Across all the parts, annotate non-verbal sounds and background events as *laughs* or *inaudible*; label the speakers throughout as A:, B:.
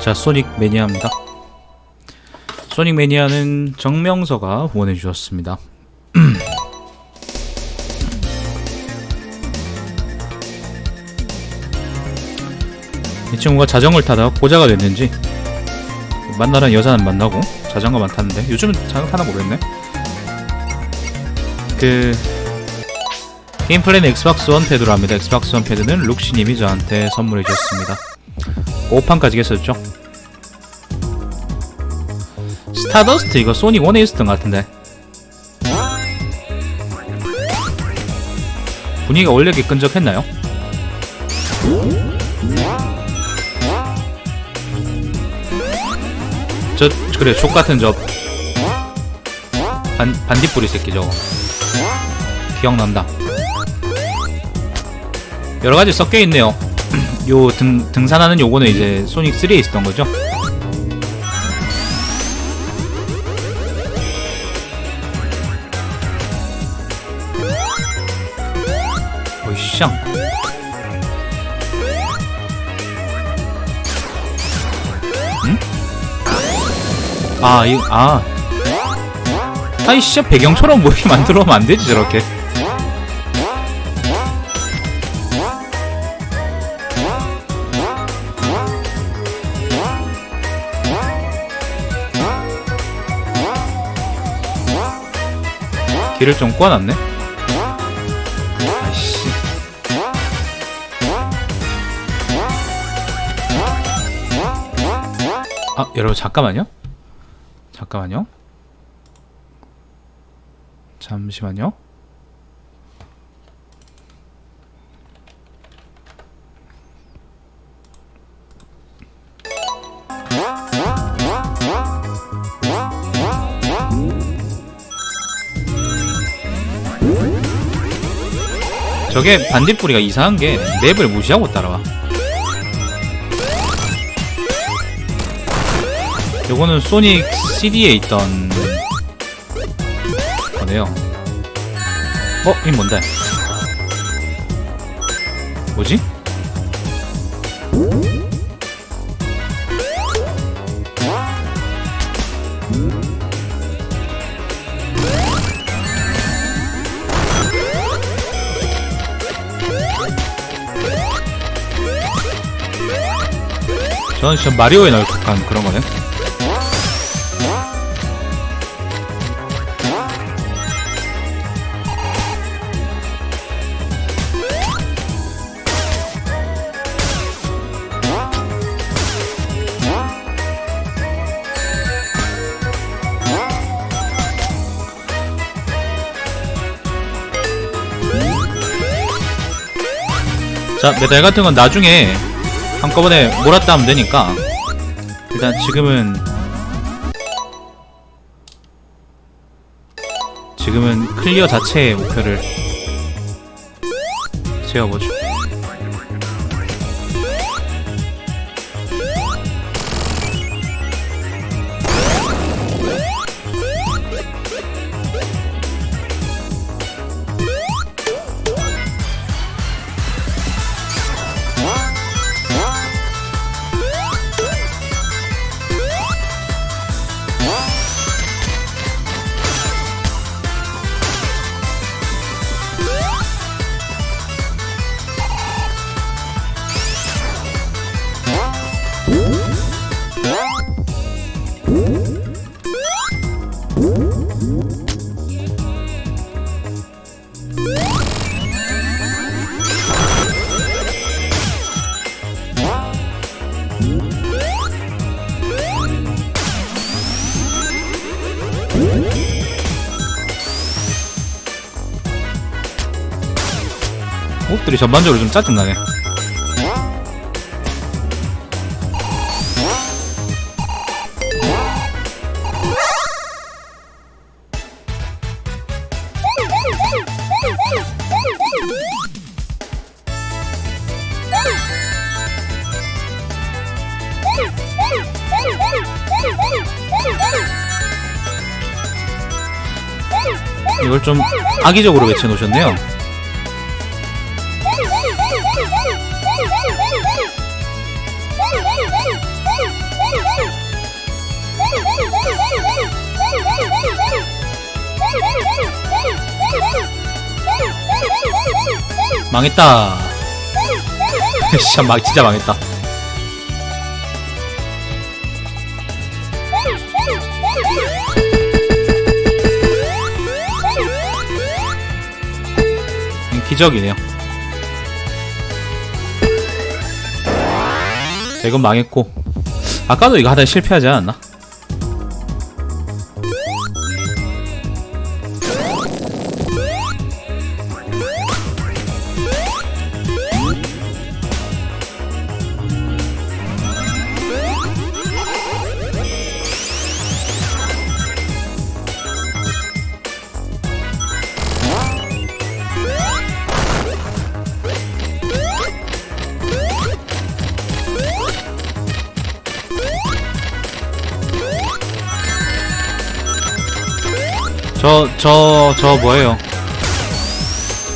A: 자, 소닉 매니아입니다. 소닉 매니아는 정명서가 후원해 주셨습니다. *clears throat* 이 친구가 자전거를 타다가 고자가 됐는지 만나는 여자는 만나고 자전거만 타는데 요즘은 자전거 타나 모르겠네. 그 게임 플랜 엑스박스 원 패드로 합니다. 엑스박스 원 패드는 룩시님이 저한테 선물해 주셨습니다. 5판까지 했었죠. 스타더스트 이거 소닉 1에 있었던 것 같은데 분위기가 원래 이렇게 끈적했나요? 저 그래 족 같은 저 반, 반딧불이 새끼 저거 기억난다 여러가지 섞여있네요 요 등, 등산하는 요거는 이제 소닉 3에 있었던 거죠 오이샹 응? 아, 이, 아. 아이, 진짜 배경처럼 뭐 이렇게 만들어 놓으면 안 되지, 저렇게. 길을 좀 꼬아놨네? 아이씨. 아, 여러분, 잠깐만요. 잠깐만요. 잠시만요. 저게 반딧불이가 이상한 게 맵을 무시하고 따라와. 요거는 소닉 CD에 있던 거네요. 어? 이 뭔데? 뭐지? 저는 진짜 마리오에 나올 법한 그런 거네. 자, 메달 같은 건 나중에 한꺼번에 몰았다 하면 되니까 일단 지금은 지금은 클리어 자체의 목표를 세워보죠. 옷들이 전반적으로 좀 짜증나네. 이걸 좀 악의적으로 외쳐놓으셨네요. 망했다. *laughs* 진짜 망 진짜 망했다. 음, 기적이네요. 자, 이건 망했고 아까도 이거 하다 실패하지 않았나? 저, 저, 저 뭐예요?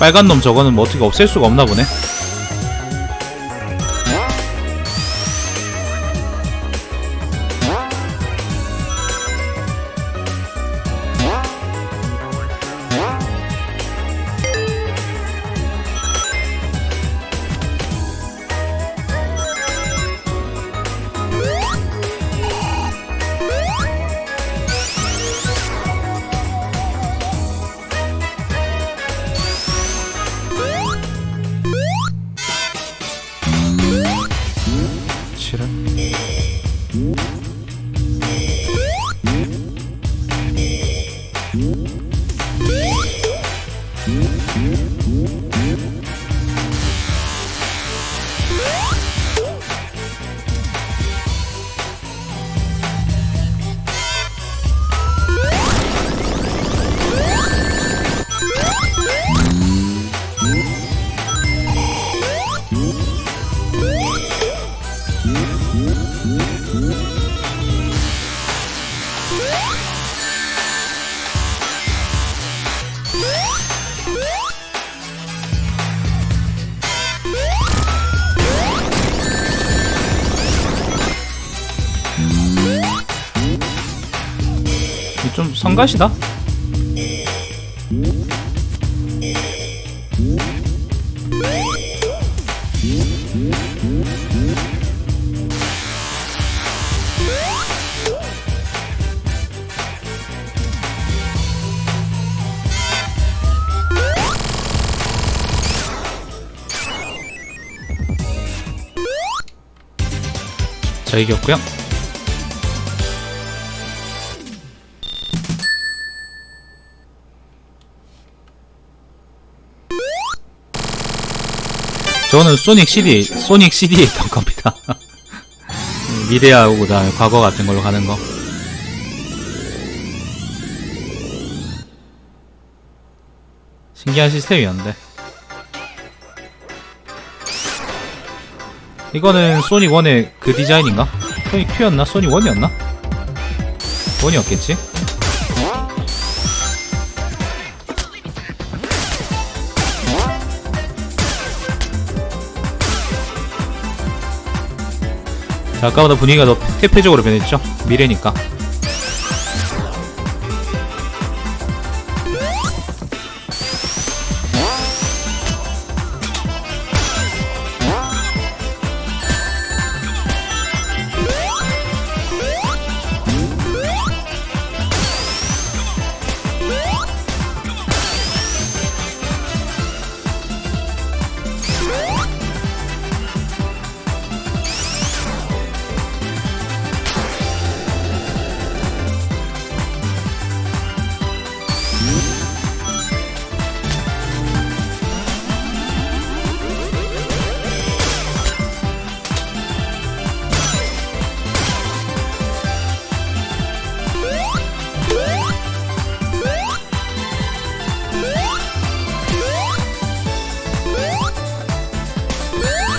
A: 빨간 놈 저거는 뭐 어떻게 없앨 수가 없나 보네. 실 가시다. 자 이겼고요. 저는 소닉 CD, 소닉 CD에 있던 *laughs* 겁니다. 미래하고 그다음에 과거 같은 걸로 가는 거. 신기한 시스템이었는데. 이거는 소닉 1의 그 디자인인가? 소닉 2였나? 소닉 1이었나? 1이었겠지? 아까보다 분위기가 더 퇴폐적으로 변했죠? 미래니까.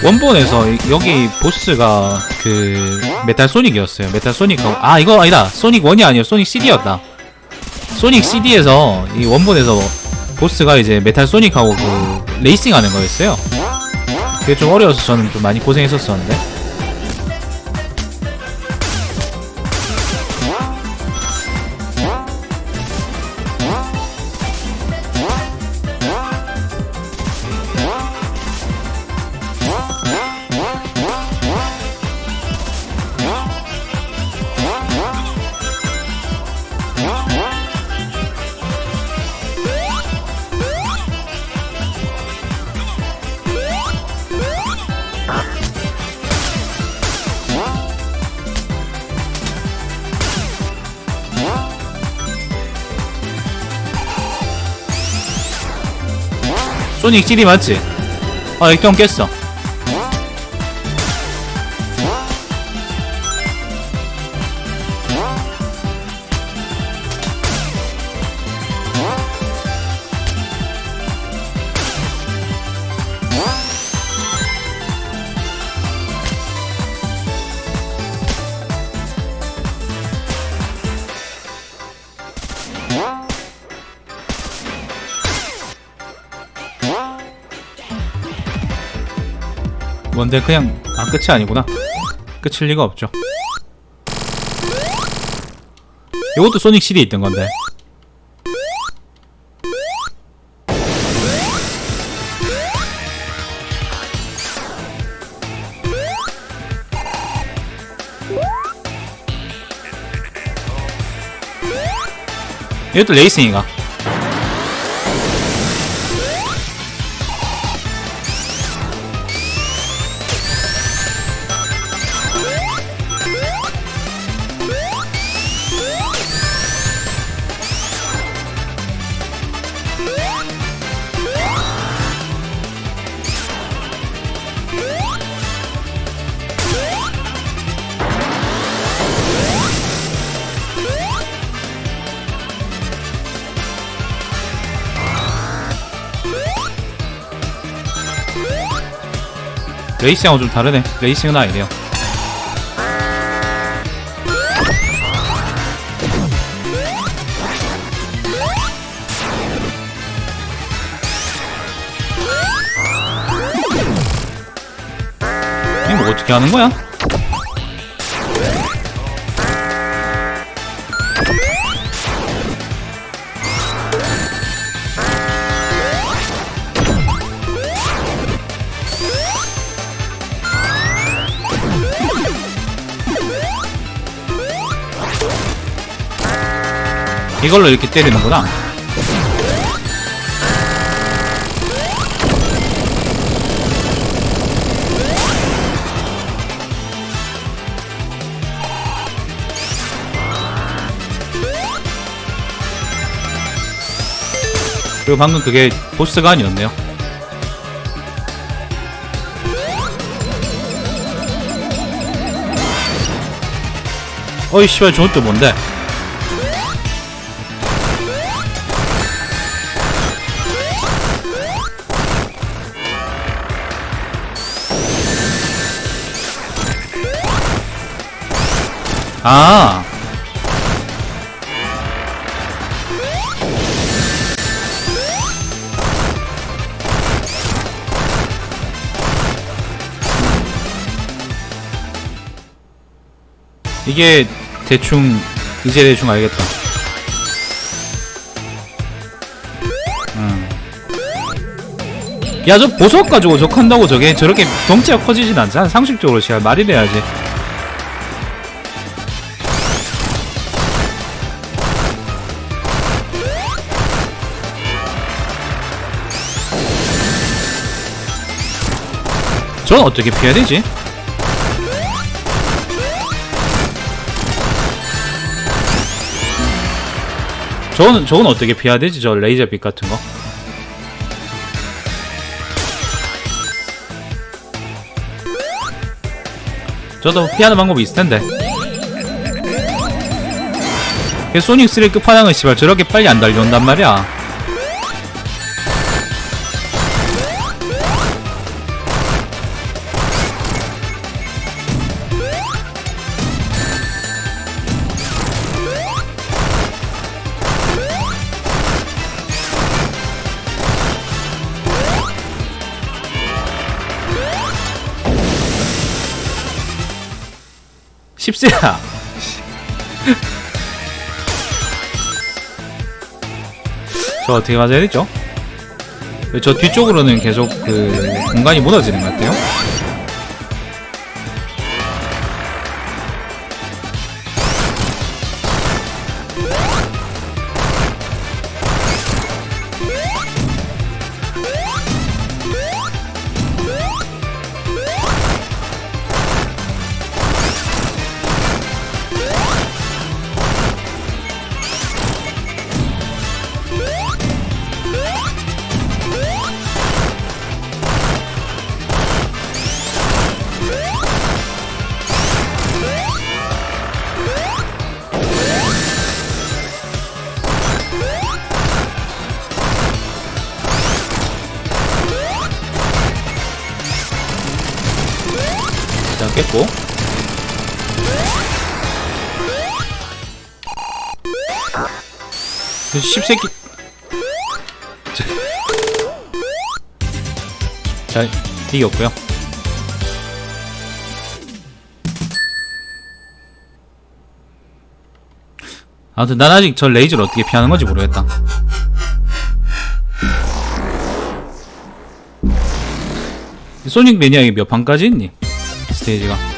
A: 원본에서 이- 여기 보스가 그 메탈 소닉이었어요. 메탈 소닉하고 아 이거 아니다. 소닉 1이 아니에요. 소닉 CD였다. 소닉 CD에서 이 원본에서 보스가 이제 메탈 소닉하고 그 레이싱 하는 거였어요. 그게 좀 어려워서 저는 좀 많이 고생했었었는데. 소닉 CD 맞지? 아 액정 깼어 뭔데 그냥 아 끝이 아니구나. 끝일 리가 없죠. 이것도 소닉 CD 있던 건데. 이것도 레이싱이가 레이싱하고 좀 다르네 레이싱은 아니네요 이거 뭐 어떻게 하는 거야? 이걸로 이렇게 때리는구나. 그리고 방금 그게 보스가 아니었네요. 어이 씨발 또 뭔데? 아. 이게 대충 이제 대충 알겠다. 음. 야, 저 보석 가지고 적한다고 저게 저렇게 덩치가 커지진 않잖아. 상식적으로 제가 말이 돼야지. 전 어떻게 피해야 되지? 저는 저건 어떻게 피해야 되지? 저 레이저 빛 같은 거? 저도 피하는 방법이 있을 텐데. 그 소닉 3 끝판왕은 씨발 저렇게 빨리 안 달려온단 말이야. 십세야. 저 어떻게 맞아야 되죠? 저 뒤쪽으로는 계속 그 공간이 무너지는 것 같아요. 십새끼 자. 이겼고요. 아무튼 난 아직 저 레이저를 어떻게 피하는 건지 모르겠다. 소닉 매니아이 몇 판까지 있니? 스테이지가